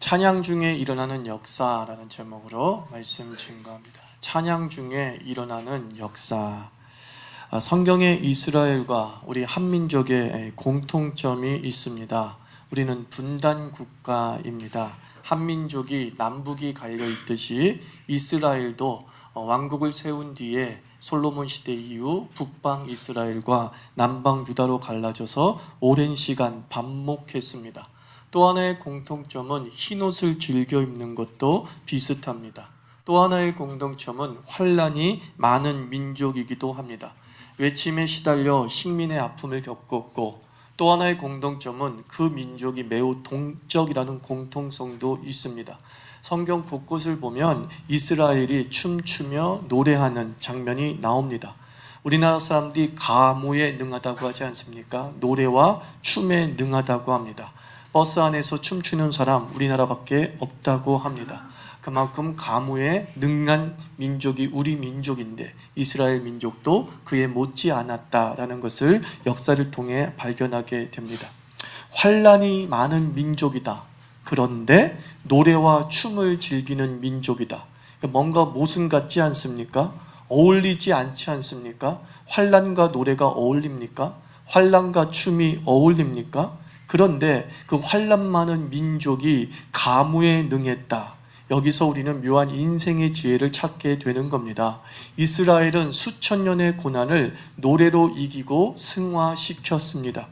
찬양 중에 일어나는 역사라는 제목으로 말씀 증거합니다. 찬양 중에 일어나는 역사. 아, 성경에 이스라엘과 우리 한민족의 공통점이 있습니다. 우리는 분단 국가입니다. 한민족이 남북이 갈려 있듯이 이스라엘도 어, 왕국을 세운 뒤에 솔로몬 시대 이후 북방 이스라엘과 남방 유다로 갈라져서 오랜 시간 반목했습니다. 또 하나의 공통점은 흰옷을 즐겨 입는 것도 비슷합니다. 또 하나의 공통점은 환란이 많은 민족이기도 합니다. 외침에 시달려 식민의 아픔을 겪었고 또 하나의 공통점은 그 민족이 매우 동적이라는 공통성도 있습니다. 성경 곳곳을 보면 이스라엘이 춤추며 노래하는 장면이 나옵니다. 우리나라 사람들이 가무에 능하다고 하지 않습니까? 노래와 춤에 능하다고 합니다. 버스 안에서 춤추는 사람 우리나라밖에 없다고 합니다. 그만큼 가무에 능한 민족이 우리 민족인데 이스라엘 민족도 그에 못지 않았다라는 것을 역사를 통해 발견하게 됩니다. 환란이 많은 민족이다. 그런데 노래와 춤을 즐기는 민족이다. 뭔가 모순 같지 않습니까? 어울리지 않지 않습니까? 환란과 노래가 어울립니까? 환란과 춤이 어울립니까? 그런데 그 환란 많은 민족이 가무에 능했다. 여기서 우리는 묘한 인생의 지혜를 찾게 되는 겁니다. 이스라엘은 수천 년의 고난을 노래로 이기고 승화시켰습니다.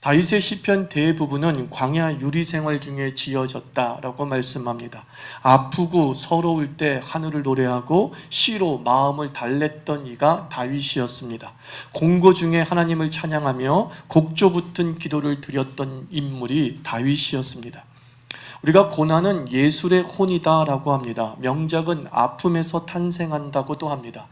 다윗의 시편 대부분은 광야 유리 생활 중에 지어졌다라고 말씀합니다. 아프고 서러울 때 하늘을 노래하고 시로 마음을 달랬던 이가 다윗이었습니다. 공고 중에 하나님을 찬양하며 곡조 붙은 기도를 드렸던 인물이 다윗이었습니다. 우리가 고난은 예술의 혼이다라고 합니다. 명작은 아픔에서 탄생한다고도 합니다.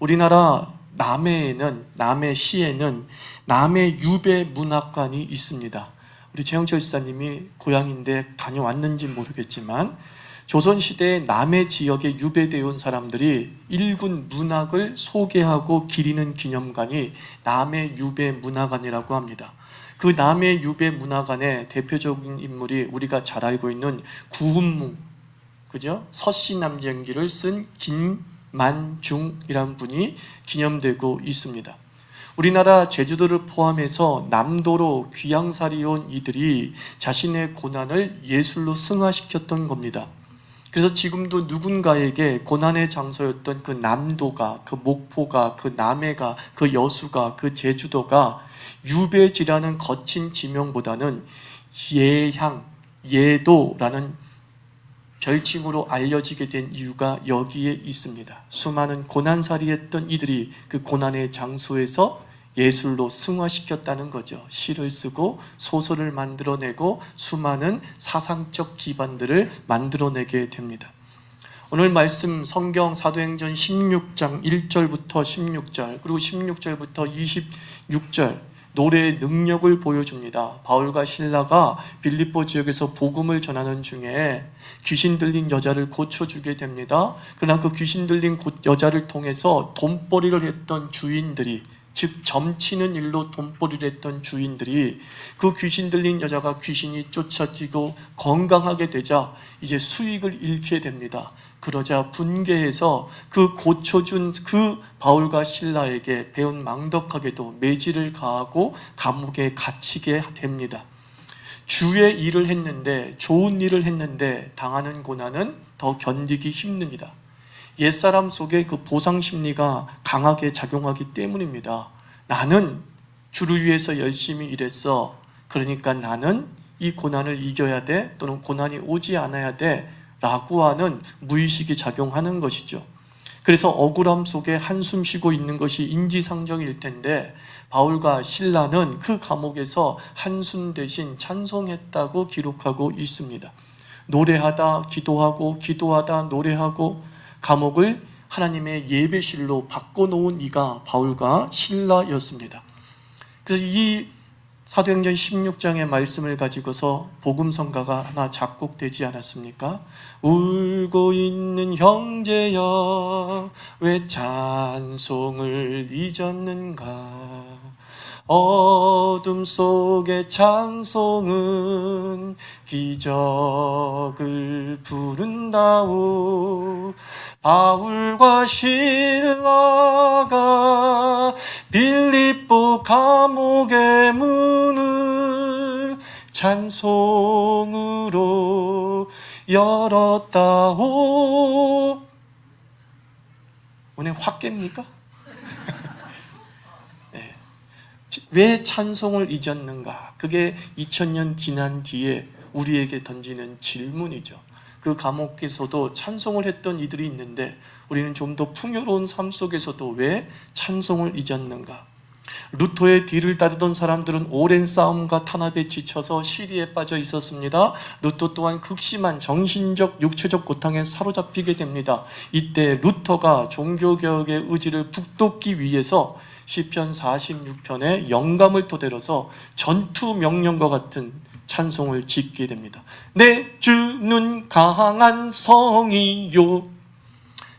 우리나라 남해에는 남해 시에는 남해 유배 문학관이 있습니다. 우리 최영철 지사님이 고향인데 다녀왔는지 모르겠지만 조선 시대에 남해 지역에 유배되어 온 사람들이 일군 문학을 소개하고 기리는 기념관이 남해 유배 문화관이라고 합니다. 그 남해 유배 문화관의 대표적인 인물이 우리가 잘 알고 있는 구은무 그죠? 서씨남전기를 쓴 김만중이라는 분이 기념되고 있습니다. 우리나라 제주도를 포함해서 남도로 귀양살이 온 이들이 자신의 고난을 예술로 승화시켰던 겁니다. 그래서 지금도 누군가에게 고난의 장소였던 그 남도가, 그 목포가, 그 남해가, 그 여수가, 그 제주도가 유배지라는 거친 지명보다는 예향, 예도라는 별칭으로 알려지게 된 이유가 여기에 있습니다. 수많은 고난살이 했던 이들이 그 고난의 장소에서 예술로 승화시켰다는 거죠. 시를 쓰고 소설을 만들어내고 수많은 사상적 기반들을 만들어내게 됩니다. 오늘 말씀 성경 사도행전 16장 1절부터 16절 그리고 16절부터 26절 노래의 능력을 보여줍니다. 바울과 신라가 빌립보 지역에서 복음을 전하는 중에 귀신 들린 여자를 고쳐주게 됩니다. 그러나 그 귀신 들린 여자를 통해서 돈벌이를 했던 주인들이 즉 점치는 일로 돈벌이를 했던 주인들이 그 귀신 들린 여자가 귀신이 쫓아지고 건강하게 되자 이제 수익을 잃게 됩니다. 그러자 분개해서 그 고쳐준 그 바울과 신라에게 배운 망덕하게도 매질을 가하고 감옥에 갇히게 됩니다. 주의 일을 했는데 좋은 일을 했는데 당하는 고난은 더 견디기 힘듭니다. 옛사람 속에 그 보상 심리가 강하게 작용하기 때문입니다. 나는 주를 위해서 열심히 일했어. 그러니까 나는 이 고난을 이겨야 돼. 또는 고난이 오지 않아야 돼. 라고 하는 무의식이 작용하는 것이죠. 그래서 억울함 속에 한숨 쉬고 있는 것이 인지상정일 텐데 바울과 신라는 그 감옥에서 한숨 대신 찬송했다고 기록하고 있습니다. 노래하다 기도하고 기도하다 노래하고 감옥을 하나님의 예배실로 바꿔놓은 이가 바울과 신라였습니다. 그래서 이 사도행전 16장의 말씀을 가지고서 복음성가가 하나 작곡되지 않았습니까? 울고 있는 형제여 왜 찬송을 잊었는가 어둠 속의 찬송은 기적을 부른다오 바울과 신라가 빌립보 감옥의 문을 찬송으로 열었다오 오늘 확 깹니까? 예. 왜 찬송을 잊었는가? 그게 2000년 지난 뒤에 우리에게 던지는 질문이죠. 그 감옥에서도 찬송을 했던 이들이 있는데 우리는 좀 더 풍요로운 삶 속에서도 왜 찬송을 잊었는가? 루터의 뒤를 따르던 사람들은 오랜 싸움과 탄압에 지쳐서 시리에 빠져 있었습니다. 루터 또한 극심한 정신적, 육체적 고통에 사로잡히게 됩니다. 이때 루터가 종교개혁의 의지를 북돋기 위해서 시편 46편에 영감을 토대로서 전투 명령과 같은 찬송을 짓게 됩니다. 내 주는 강한 성이요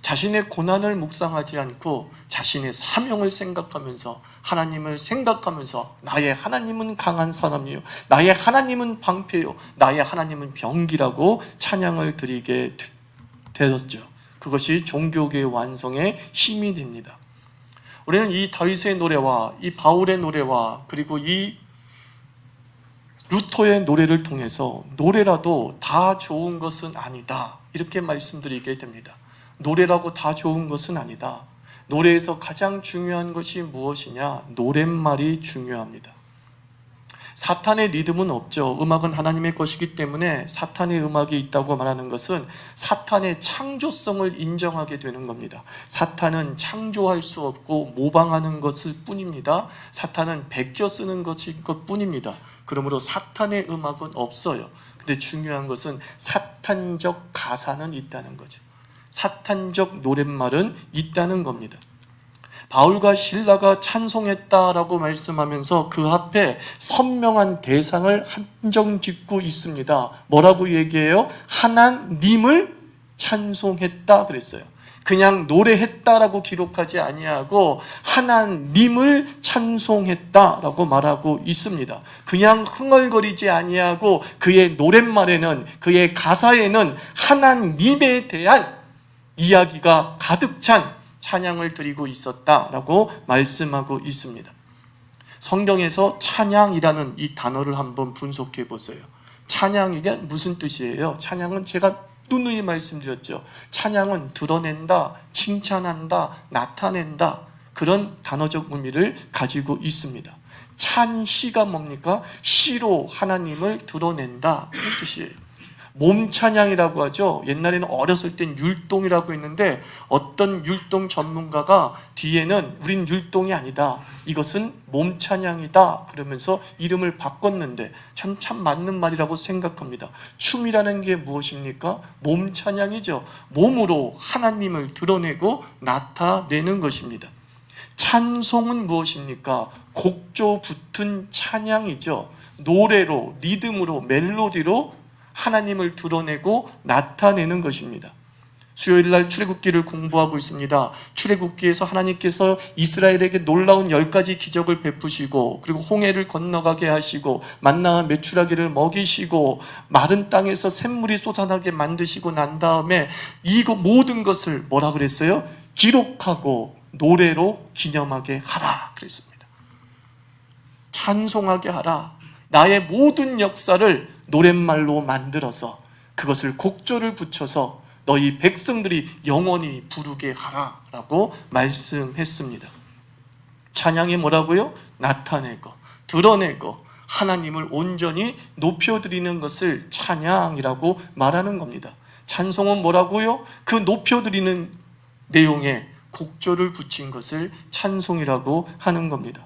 자신의 고난을 묵상하지 않고 자신의 사명을 생각하면서 하나님을 생각하면서 나의 하나님은 강한 사람이요 나의 하나님은 방패요 나의 하나님은 병기라고 찬양을 드리게 되- 되었죠. 그것이 종교계의 완성의 힘이 됩니다. 우리는 이 다윗의 노래와 이 바울의 노래와 그리고 이 루터의 노래를 통해서 노래라도 다 좋은 것은 아니다. 이렇게 말씀드리게 됩니다. 노래라고 다 좋은 것은 아니다. 노래에서 가장 중요한 것이 무엇이냐? 노랫말이 중요합니다. 사탄의 리듬은 없죠. 음악은 하나님의 것이기 때문에 사탄의 음악이 있다고 말하는 것은 사탄의 창조성을 인정하게 되는 겁니다. 사탄은 창조할 수 없고 모방하는 것일 뿐입니다. 사탄은 베껴 쓰는 것일 것 뿐입니다. 그러므로 사탄의 음악은 없어요. 근데 중요한 것은 사탄적 가사는 있다는 거죠. 사탄적 노랫말은 있다는 겁니다. 바울과 신라가 찬송했다라고 말씀하면서 그 앞에 선명한 대상을 한정 짓고 있습니다. 뭐라고 얘기해요? 하나님을 찬송했다 그랬어요. 그냥 노래했다라고 기록하지 아니하고 하나님을 찬송했다라고 말하고 있습니다. 그냥 흥얼거리지 아니하고 그의 노랫말에는 그의 가사에는 하나님에 대한 이야기가 가득 찬 찬양을 드리고 있었다라고 말씀하고 있습니다. 성경에서 찬양이라는 이 단어를 한번 분석해 보세요. 찬양이게 무슨 뜻이에요? 찬양은 제가 누누이 말씀드렸죠. 찬양은 드러낸다, 칭찬한다, 나타낸다. 그런 단어적 의미를 가지고 있습니다. 찬시가 뭡니까? 시로 하나님을 드러낸다. 그런 뜻이에요. 몸 찬양이라고 하죠. 옛날에는 어렸을 땐 율동이라고 했는데 어떤 율동 전문가가 뒤에는 우린 율동이 아니다. 이것은 몸 찬양이다. 그러면서 이름을 바꿨는데 참, 참 맞는 말이라고 생각합니다. 춤이라는 게 무엇입니까? 몸 찬양이죠. 몸으로 하나님을 드러내고 나타내는 것입니다. 찬송은 무엇입니까? 곡조 붙은 찬양이죠. 노래로, 리듬으로, 멜로디로 하나님을 드러내고 나타내는 것입니다. 수요일 날 출애굽기를 공부하고 있습니다. 출애굽기에서 하나님께서 이스라엘에게 놀라운 열 가지 기적을 베푸시고 그리고 홍해를 건너가게 하시고 만나와 메추라기를 먹이시고 마른 땅에서 샘물이 쏟아나게 만드시고 난 다음에 이거 모든 것을 뭐라 그랬어요? 기록하고 노래로 기념하게 하라 그랬습니다. 찬송하게 하라. 나의 모든 역사를 노랫말로 만들어서 그것을 곡조를 붙여서 너희 백성들이 영원히 부르게 하라라고 말씀했습니다. 찬양이 뭐라고요? 나타내고 드러내고 하나님을 온전히 높여드리는 것을 찬양이라고 말하는 겁니다. 찬송은 뭐라고요? 그 높여드리는 내용에 곡조를 붙인 것을 찬송이라고 하는 겁니다.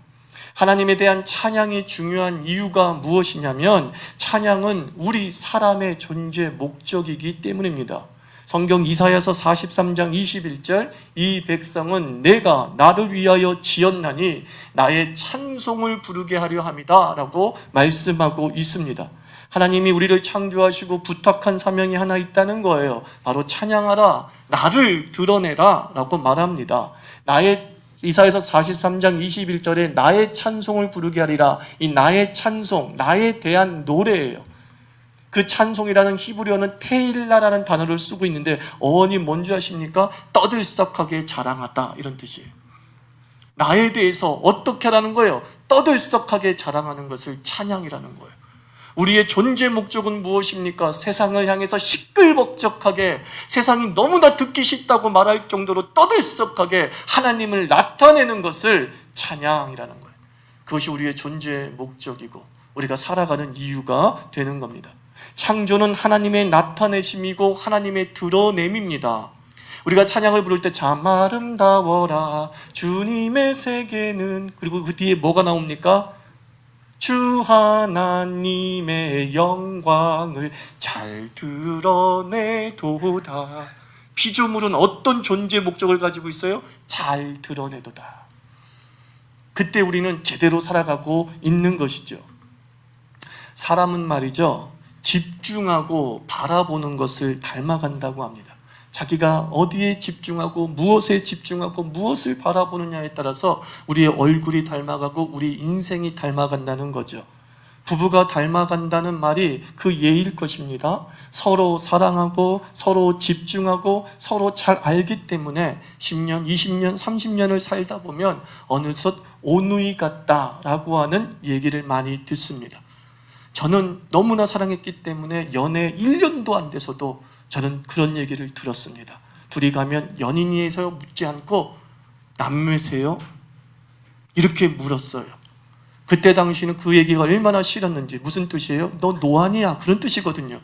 하나님에 대한 찬양이 중요한 이유가 무엇이냐면 찬양은 우리 사람의 존재 목적이기 때문입니다. 성경 이사야서 43장 21절 이 백성은 내가 나를 위하여 지었나니 나의 찬송을 부르게 하려 함이다라고 말씀하고 있습니다. 하나님이 우리를 창조하시고 부탁한 사명이 하나 있다는 거예요. 바로 찬양하라, 나를 드러내라 라고 말합니다. 나의 이사에서 43장 21절에 나의 찬송을 부르게 하리라. 이 나의 찬송, 나에 대한 노래예요. 그 찬송이라는 히브리어는 테일라라는 단어를 쓰고 있는데 어원이 뭔지 아십니까? 떠들썩하게 자랑하다 이런 뜻이에요. 나에 대해서 어떻게 하라는 거예요? 떠들썩하게 자랑하는 것을 찬양이라는 거예요. 우리의 존재 목적은 무엇입니까? 세상을 향해서 시끌벅적하게 세상이 너무나 듣기 싫다고 말할 정도로 떠들썩하게 하나님을 나타내는 것을 찬양이라는 거예요. 그것이 우리의 존재 목적이고 우리가 살아가는 이유가 되는 겁니다. 창조는 하나님의 나타내심이고 하나님의 드러냄입니다. 우리가 찬양을 부를 때 참 아름다워라 주님의 세계는 그리고 그 뒤에 뭐가 나옵니까? 주 하나님의 영광을 잘 드러내도다. 피조물은 어떤 존재 목적을 가지고 있어요? 잘 드러내도다. 그때 우리는 제대로 살아가고 있는 것이죠. 사람은 말이죠. 집중하고 바라보는 것을 닮아간다고 합니다. 자기가 어디에 집중하고 무엇에 집중하고 무엇을 바라보느냐에 따라서 우리의 얼굴이 닮아가고 우리 인생이 닮아간다는 거죠. 부부가 닮아간다는 말이 그 예일 것입니다. 서로 사랑하고 서로 집중하고 서로 잘 알기 때문에 10년, 20년, 30년을 살다 보면 어느덧 오누이 같다라고 하는 얘기를 많이 듣습니다. 저는 너무나 사랑했기 때문에 연애 1년도 안 돼서도 저는 그런 얘기를 들었습니다. 둘이 가면 연인이세요? 묻지 않고 남매세요? 이렇게 물었어요. 그때 당시는 그 얘기가 얼마나 싫었는지 무슨 뜻이에요? 너 노안이야 그런 뜻이거든요.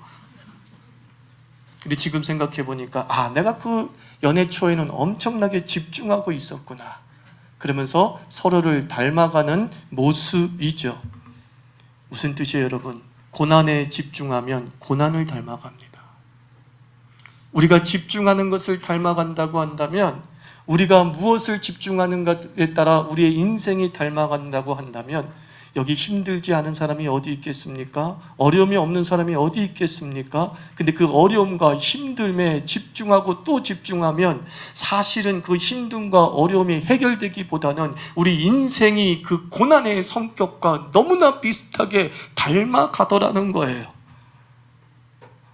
근데 지금 생각해 보니까 아 내가 그 연애 초에는 엄청나게 집중하고 있었구나. 그러면서 서로를 닮아가는 모습이죠. 무슨 뜻이에요, 여러분? 고난에 집중하면 고난을 닮아갑니다. 우리가 집중하는 것을 닮아간다고 한다면 우리가 무엇을 집중하는 것에 따라 우리의 인생이 닮아간다고 한다면 여기 힘들지 않은 사람이 어디 있겠습니까? 어려움이 없는 사람이 어디 있겠습니까? 근데 그 어려움과 힘듦에 집중하고 또 집중하면 사실은 그 힘듦과 어려움이 해결되기보다는 우리 인생이 그 고난의 성격과 너무나 비슷하게 닮아가더라는 거예요.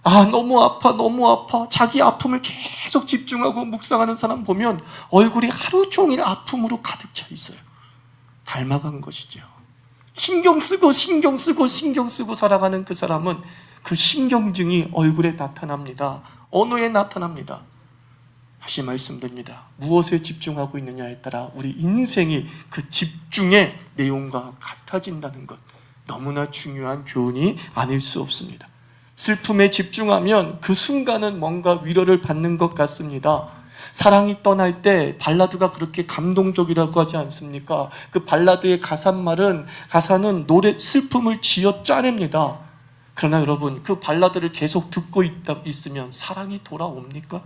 아, 너무 아파, 너무 아파. 자기 아픔을 계속 집중하고 묵상하는 사람 보면 얼굴이 하루 종일 아픔으로 가득 차 있어요. 닮아간 것이죠. 신경 쓰고 신경 쓰고 신경 쓰고 살아가는 그 사람은 그 신경증이 얼굴에 나타납니다. 언어에 나타납니다. 다시 말씀드립니다. 무엇에 집중하고 있느냐에 따라 우리 인생이 그 집중의 내용과 같아진다는 것. 너무나 중요한 교훈이 아닐 수 없습니다. 슬픔에 집중하면 그 순간은 뭔가 위로를 받는 것 같습니다. 사랑이 떠날 때 발라드가 그렇게 감동적이라고 하지 않습니까? 그 발라드의 가사말은 가사는 노래 슬픔을 지어 짜냅니다. 그러나 여러분 그 발라드를 계속 듣고 있다 있으면 사랑이 돌아옵니까?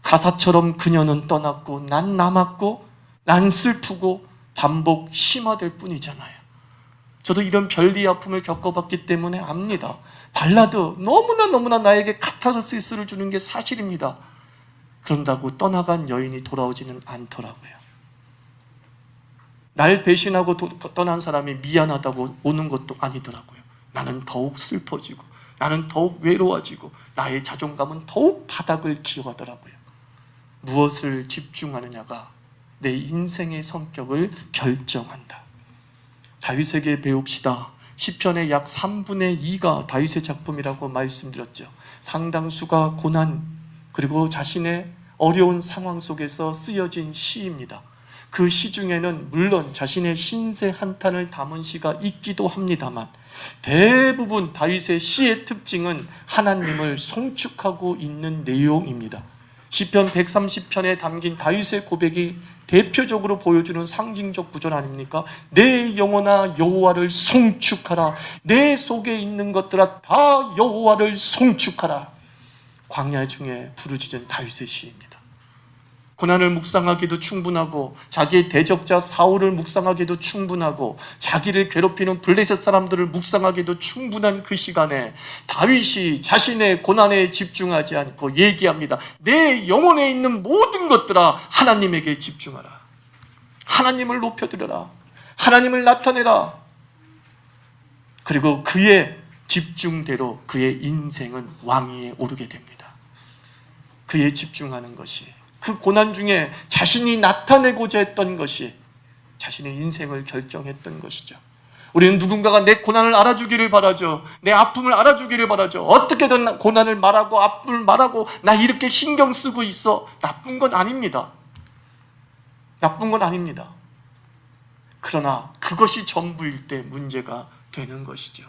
가사처럼 그녀는 떠났고 난 남았고 난 슬프고 반복 심화될 뿐이잖아요. 저도 이런 별리 아픔을 겪어봤기 때문에 압니다. 발라드 너무나 너무나 나에게 카타르시스를 주는 게 사실입니다. 그런다고 떠나간 여인이 돌아오지는 않더라고요. 날 배신하고 도, 떠난 사람이 미안하다고 오는 것도 아니더라고요. 나는 더욱 슬퍼지고, 나는 더욱 외로워지고, 나의 자존감은 더욱 바닥을 기어가더라고요. 무엇을 집중하느냐가 내 인생의 성격을 결정한다. 다윗에게 배웁시다. 시편의 약 3분의 2가 다윗의 작품이라고 말씀드렸죠. 상당수가 고난 그리고 자신의 어려운 상황 속에서 쓰여진 시입니다. 그 시 중에는 물론 자신의 신세 한탄을 담은 시가 있기도 합니다만 대부분 다윗의 시의 특징은 하나님을 송축하고 있는 내용입니다. 시편 130편에 담긴 다윗의 고백이 대표적으로 보여주는 상징적 구절 아닙니까? 내 영혼아 여호와를 송축하라. 내 속에 있는 것들아 다 여호와를 송축하라. 광야 중에 부르짖은 다윗의 시입니다. 고난을 묵상하기도 충분하고 자기의 대적자 사울을 묵상하기도 충분하고 자기를 괴롭히는 블레셋 사람들을 묵상하기도 충분한 그 시간에 다윗이 자신의 고난에 집중하지 않고 얘기합니다. 내 영혼에 있는 모든 것들아 하나님에게 집중하라. 하나님을 높여드려라. 하나님을 나타내라. 그리고 그의 집중대로 그의 인생은 왕위에 오르게 됩니다. 그에 집중하는 것이 그 고난 중에 자신이 나타내고자 했던 것이 자신의 인생을 결정했던 것이죠. 우리는 누군가가 내 고난을 알아주기를 바라죠. 내 아픔을 알아주기를 바라죠. 어떻게든 고난을 말하고 아픔을 말하고 나 이렇게 신경 쓰고 있어. 나쁜 건 아닙니다. 나쁜 건 아닙니다. 그러나 그것이 전부일 때 문제가 되는 것이죠.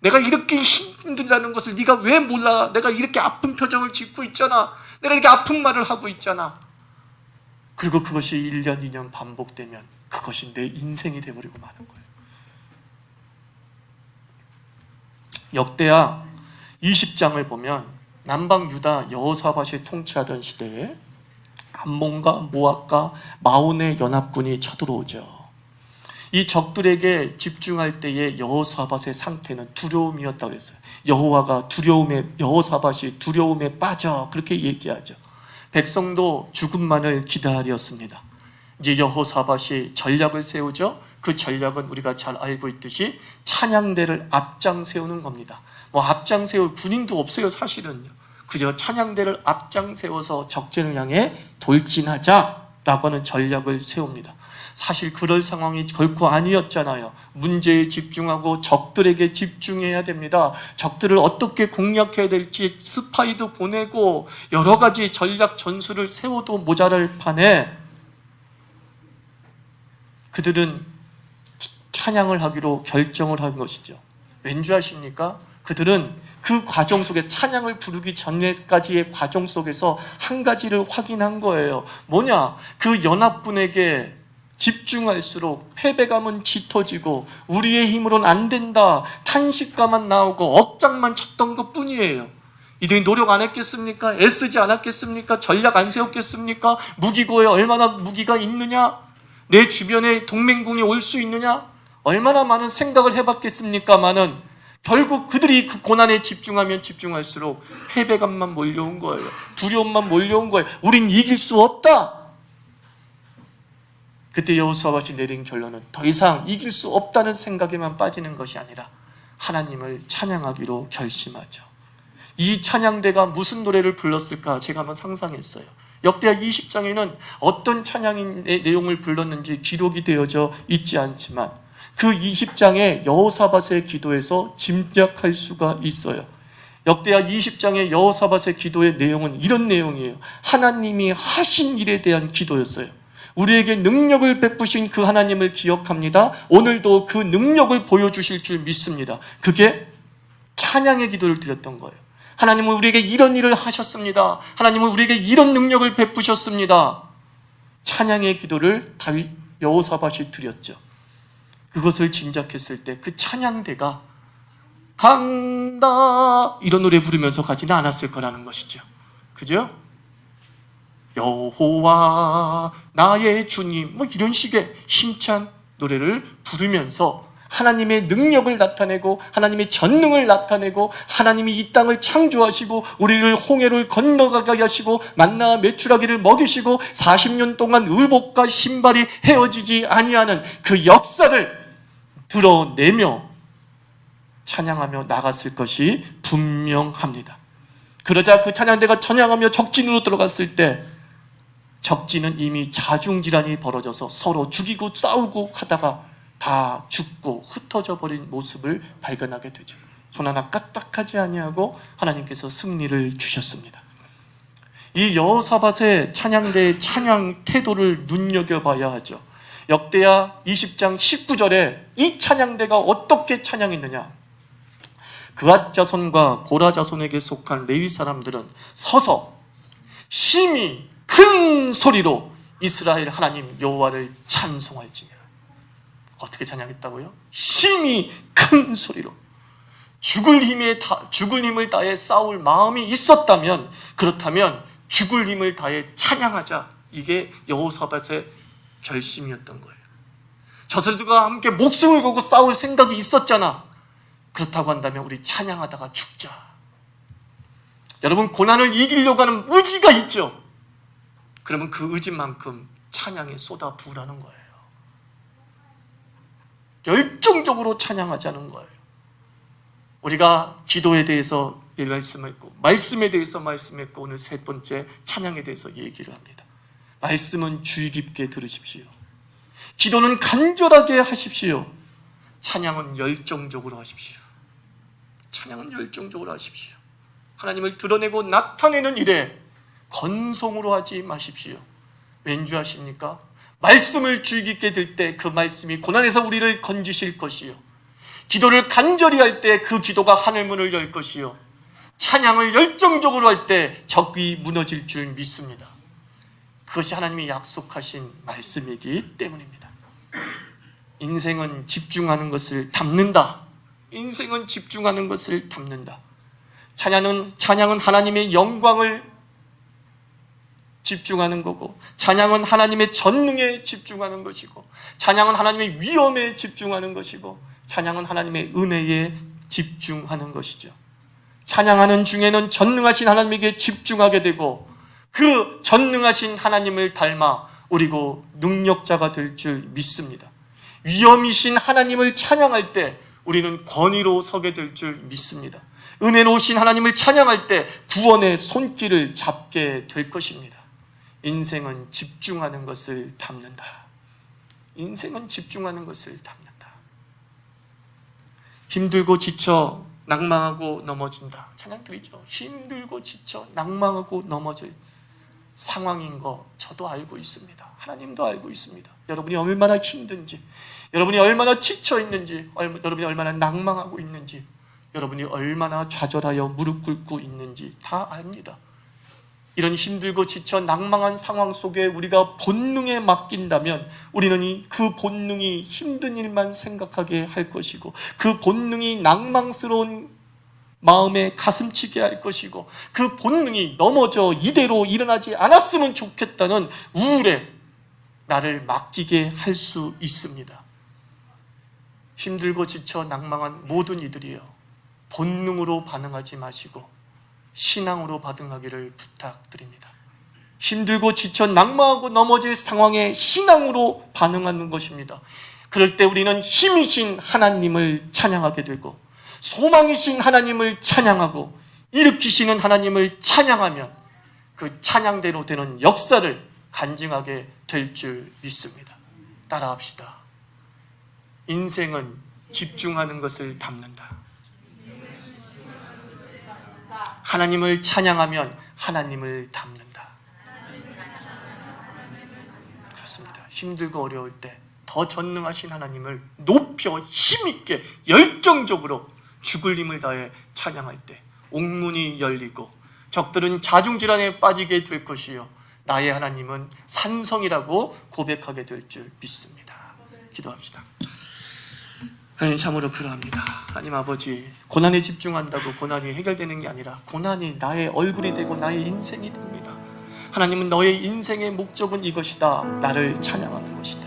내가 이렇게 힘들다는 것을 네가 왜 몰라? 내가 이렇게 아픈 표정을 짓고 있잖아. 내가 이렇게 아픈 말을 하고 있잖아. 그리고 그것이 1년, 2년 반복되면 그것이 내 인생이 돼버리고 마는 거예요. 역대하 20장을 보면 남방 유다 여호사밧이 통치하던 시대에 암몬과 모압과 마온의 연합군이 쳐들어오죠. 이 적들에게 집중할 때의 여호사밧의 상태는 두려움이었다고 그랬어요. 여호와가 두려움에 여호사밧이 두려움에 빠져 그렇게 얘기하죠. 백성도 죽음만을 기다렸습니다. 이제 여호사밧이 전략을 세우죠. 그 전략은 우리가 잘 알고 있듯이 찬양대를 앞장 세우는 겁니다. 뭐 앞장 세울 군인도 없어요, 사실은요. 그저 찬양대를 앞장 세워서 적진을 향해 돌진하자라고 하는 전략을 세웁니다. 사실 그럴 상황이 결코 아니었잖아요. 문제에 집중하고 적들에게 집중해야 됩니다. 적들을 어떻게 공략해야 될지 스파이도 보내고 여러 가지 전략 전술을 세워도 모자랄 판에 그들은 찬양을 하기로 결정을 한 것이죠. 왠지 아십니까? 그들은 그 과정 속에 찬양을 부르기 전까지의 과정 속에서 한 가지를 확인한 거예요. 뭐냐? 그 연합군에게 집중할수록 패배감은 짙어지고 우리의 힘으로는 안 된다. 탄식감만 나오고 억장만 쳤던 것 뿐이에요. 이들이 노력 안 했겠습니까? 애쓰지 않았겠습니까? 전략 안 세웠겠습니까? 무기고에 얼마나 무기가 있느냐? 내 주변에 동맹군이 올 수 있느냐? 얼마나 많은 생각을 해봤겠습니까마는 결국 그들이 그 고난에 집중하면 집중할수록 패배감만 몰려온 거예요. 두려움만 몰려온 거예요. 우린 이길 수 없다. 그때 여호수아같이 내린 결론은 더 이상 이길 수 없다는 생각에만 빠지는 것이 아니라 하나님을 찬양하기로 결심하죠. 이 찬양대가 무슨 노래를 불렀을까 제가 한번 상상했어요. 역대하 20장에는 어떤 찬양의 내용을 불렀는지 기록이 되어져 있지 않지만 그 20장의 여호사밧의 기도에서 짐작할 수가 있어요. 역대하 20장의 여호사밧의 기도의 내용은 이런 내용이에요. 하나님이 하신 일에 대한 기도였어요. 우리에게 능력을 베푸신 그 하나님을 기억합니다. 오늘도 그 능력을 보여주실 줄 믿습니다. 그게 찬양의 기도를 드렸던 거예요. 하나님은 우리에게 이런 일을 하셨습니다. 하나님은 우리에게 이런 능력을 베푸셨습니다. 찬양의 기도를 다윗 여호사밧이 드렸죠. 그것을 짐작했을 때 그 찬양대가 간다 이런 노래 부르면서 가지는 않았을 거라는 것이죠. 그죠? 여호와 나의 주님 뭐 이런 식의 힘찬 노래를 부르면서 하나님의 능력을 나타내고 하나님의 전능을 나타내고 하나님이 이 땅을 창조하시고 우리를 홍해를 건너가게 하시고 만나 메추라기를 먹이시고 40년 동안 의복과 신발이 헤어지지 아니하는 그 역사를 드러내며 찬양하며 나갔을 것이 분명합니다. 그러자 그 찬양대가 찬양하며 적진으로 들어갔을 때 적진은 이미 자중질환이 벌어져서 서로 죽이고 싸우고 하다가 다 죽고 흩어져 버린 모습을 발견하게 되죠. 손 하나 까딱하지 아니하고 하나님께서 승리를 주셨습니다. 이 여호사밧의 찬양대의 찬양 태도를 눈여겨봐야 하죠. 역대하 20장 19절에 이 찬양대가 어떻게 찬양했느냐? 그앗 자손과 고라 자손에게 속한 레위 사람들은 서서 심히 큰 소리로 이스라엘 하나님 여호와를 찬송할지니라. 어떻게 찬양했다고요? 심히 큰 소리로 죽을 힘에 다, 죽을 힘을 다해 싸울 마음이 있었다면 그렇다면 죽을 힘을 다해 찬양하자 이게 여호사밧의 결심이었던 거예요. 저들과 함께 목숨을 걸고 싸울 생각이 있었잖아. 그렇다고 한다면 우리 찬양하다가 죽자. 여러분 고난을 이기려고 하는 의지가 있죠. 그러면 그 의지만큼 찬양에 쏟아 부으라는 거예요. 열정적으로 찬양하자는 거예요. 우리가 기도에 대해서 말씀했고 말씀에 대해서 말씀했고 오늘 세 번째 찬양에 대해서 얘기를 합니다. 말씀은 주의 깊게 들으십시오. 기도는 간절하게 하십시오. 찬양은 열정적으로 하십시오. 찬양은 열정적으로 하십시오. 하나님을 드러내고 나타내는 일에 건성으로 하지 마십시오. 왠지 아십니까? 말씀을 깊게 들때그 말씀이 고난에서 우리를 건지실 것이요. 기도를 간절히 할 때 그 기도가 하늘 문을 열 것이요. 찬양을 열정적으로 할 때 적이 무너질 줄 믿습니다. 그것이 하나님이 약속하신 말씀이기 때문입니다. 인생은 집중하는 것을 담는다. 인생은 집중하는 것을 담는다. 찬양은 찬양은 하나님의 영광을 집중하는 거고 찬양은 하나님의 전능에 집중하는 것이고 찬양은 하나님의 위엄에 집중하는 것이고 찬양은 하나님의 은혜에 집중하는 것이죠. 찬양하는 중에는 전능하신 하나님에게 집중하게 되고 그 전능하신 하나님을 닮아 우리고 능력자가 될 줄 믿습니다. 위엄이신 하나님을 찬양할 때 우리는 권위로 서게 될 줄 믿습니다. 은혜로우신 하나님을 찬양할 때 구원의 손길을 잡게 될 것입니다. 인생은 집중하는 것을 담는다. 인생은 집중하는 것을 담는다. 힘들고 지쳐 낭망하고 넘어진다. 찬양 드리죠. 힘들고 지쳐 낭망하고 넘어질 상황인 거 저도 알고 있습니다. 하나님도 알고 있습니다. 여러분이 얼마나 힘든지, 여러분이 얼마나 지쳐 있는지, 얼- 여러분이 얼마나 낭망하고 있는지, 여러분이 얼마나 좌절하여 무릎 꿇고 있는지 다 압니다. 이런 힘들고 지쳐 낭망한 상황 속에 우리가 본능에 맡긴다면 우리는 이그 본능이 힘든 일만 생각하게 할 것이고 그 본능이 낭망스러운 마음에 가슴치게 할 것이고 그 본능이 넘어져 이대로 일어나지 않았으면 좋겠다는 우울에 나를 맡기게 할 수 있습니다. 힘들고 지쳐 낭망한 모든 이들이요. 본능으로 반응하지 마시고 신앙으로 반응하기를 부탁드립니다. 힘들고 지쳐 낭망하고 넘어질 상황에 신앙으로 반응하는 것입니다. 그럴 때 우리는 힘이신 하나님을 찬양하게 되고 소망이신 하나님을 찬양하고 일으키시는 하나님을 찬양하면 그 찬양대로 되는 역사를 간증하게 될 줄 믿습니다. 따라합시다. 인생은 집중하는 것을 담는다. 하나님을 찬양하면 하나님을 담는다. 그렇습니다. 힘들고 어려울 때 더 전능하신 하나님을 높여 힘있게 열정적으로 죽을 힘을 다해 찬양할 때 옥문이 열리고 적들은 자중질환에 빠지게 될 것이요 나의 하나님은 산성이라고 고백하게 될 줄 믿습니다. 기도합시다. 하나님 참으로 그러합니다. 하나님 아버지 고난에 집중한다고 고난이 해결되는 게 아니라 고난이 나의 얼굴이 되고 나의 인생이 됩니다. 하나님은 너의 인생의 목적은 이것이다. 나를 찬양하는 것이다.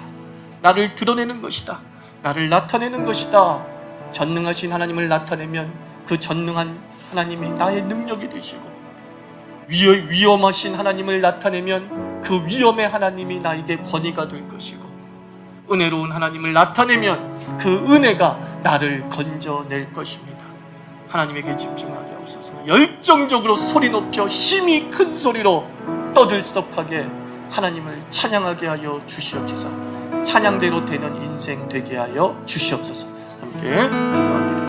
나를 드러내는 것이다. 나를 나타내는 것이다. 전능하신 하나님을 나타내면 그 전능한 하나님이 나의 능력이 되시고 위- 위험하신 하나님을 나타내면 그 위험의 하나님이 나에게 권위가 될 것이고 은혜로운 하나님을 나타내면 그 은혜가 나를 건져낼 것입니다. 하나님에게 집중하게 하옵소서. 열정적으로 소리 높여 힘이 큰 소리로 떠들썩하게 하나님을 찬양하게 하여 주시옵소서. 찬양대로 되는 인생 되게 하여 주시옵소서. 함께 기도합니다.